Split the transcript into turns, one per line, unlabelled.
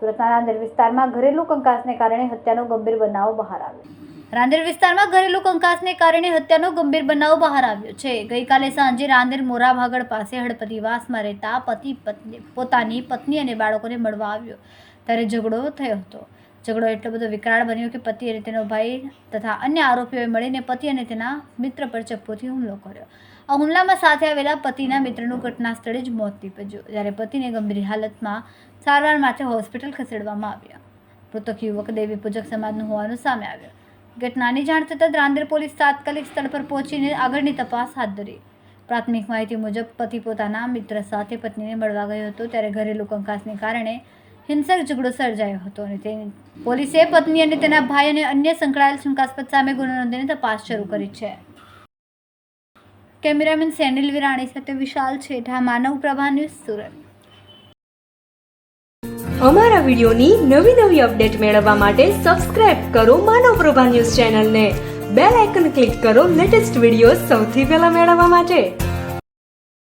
સુરતના રાંદેર વિસ્તારમાં ઘરેલું કંકાસને કારણે હત્યાનો ગંભીર બનાવ બહાર આવ્યો. રાંદેર વિસ્તારમાં ઘરેલું કંકાસને કારણે હત્યાનો ગંભીર બનાવ બહાર આવ્યો છે. ગઈકાલે સાંજે રાંદેર મોરા ભાગળ પાસે હળપતિવાસમાં રહેતા પતિ, પત્ની, પોતાની પત્ની અને બાળકોને મળવા આવ્યો. ત્યારે ઝઘડો થયો હતો. ઝઘડો એટલો બધો વિકરાળ બન્યો કે પતિ અને તેનો ભાઈ તથા અન્ય આરોપીઓએ મળીને પતિ અને તેના મિત્ર પર ચપ્પુથી હુમલો કર્યો. આ હુમલામાં સાથે આવેલા પતિના મિત્રનું ઘટના સ્થળે જ મોત નીપજ્યું, જ્યારે પતિને ગંભીર હાલતમાં સારવાર માટે હોસ્પિટલ ખસેડવામાં આવ્યા. મૃતક યુવક દેવી પૂજક સમાજનું હોવાનું સામે આવ્યું. ઘટનાની જાણ થતાં જ રાંદેર પોલીસ તાત્કાલિક સ્થળ પર પહોંચીને આગળની તપાસ હાથ ધરી. પ્રાથમિક માહિતી મુજબ પતિ પોતાના મિત્ર સાથે પત્નીને મળવા ગયો હતો, ત્યારે ઘરેલું કંકાસને કારણે હિંસક ઝઘડો સર્જાયો હતો અને તે પોલીસે પત્ની અને તેના ભાઈ અને અન્ય સંકળાયેલ શંકાસ્પદ સામે ગુનો નોંધીને તપાસ શરૂ કરી છે. કેમેરામેન સેનિલ વિરાણી સાથે વિશાલ છેઠા, માનવ પ્રભા ન્યૂઝ સુરત.
અમારા વિડિયોની નવી નવી અપડેટ મેળવવા માટે સબસ્ક્રાઇબ કરો માનવ પ્રભા ન્યૂઝ ચેનલને. બેલ આઇકન ક્લિક કરો લેટેસ્ટ વીડિયો સૌથી પહેલા મેળવવા માટે.